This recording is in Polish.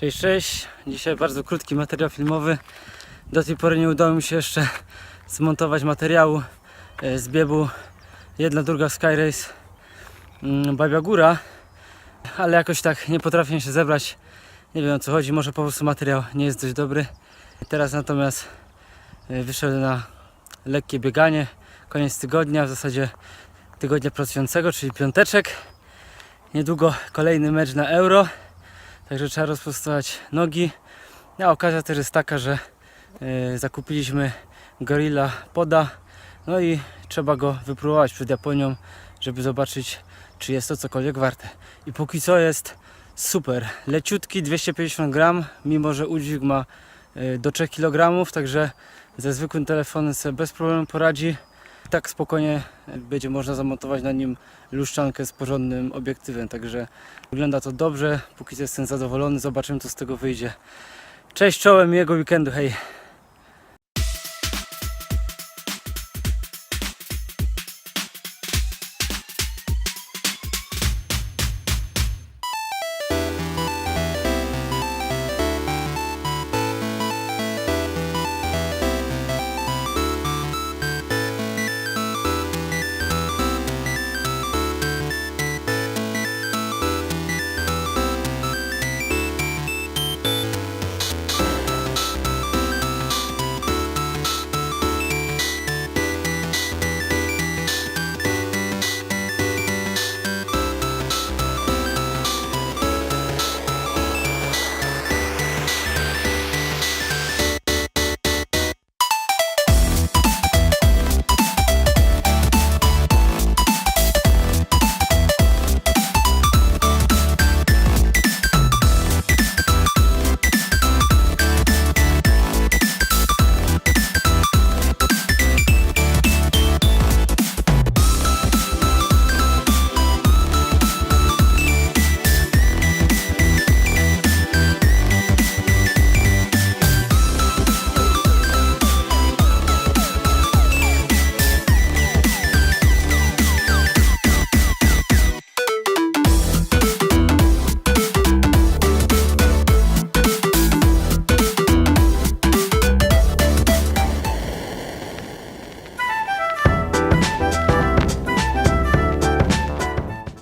Cześć, cześć. Dzisiaj bardzo krótki materiał filmowy. Do tej pory nie udało mi się jeszcze zmontować materiału e, z biegu jedna, druga Skyrace mm, Babia Góra, ale jakoś tak nie potrafię się zebrać. Nie wiem o co chodzi, może po prostu materiał nie jest dość dobry. Teraz natomiast e, wyszedłem na lekkie bieganie, koniec tygodnia, w zasadzie tygodnia pracującego, czyli piąteczek. Niedługo kolejny mecz na Euro. Także trzeba rozprostować nogi. A okazja też jest taka, że e, zakupiliśmy Gorilla Poda. No i trzeba go wypróbować przed Japonią, żeby zobaczyć, czy jest to cokolwiek warte. I póki co jest super. Leciutki 250 gram, mimo że udźwig ma e, do 3 kg, także ze zwykłym telefonem sobie bez problemu poradzi. Tak spokojnie będzie można zamontować na nim luszczankę z porządnym obiektywem, także wygląda to dobrze. Póki co jestem zadowolony, zobaczymy co z tego wyjdzie. Cześć czołem, miłego weekendu, hej!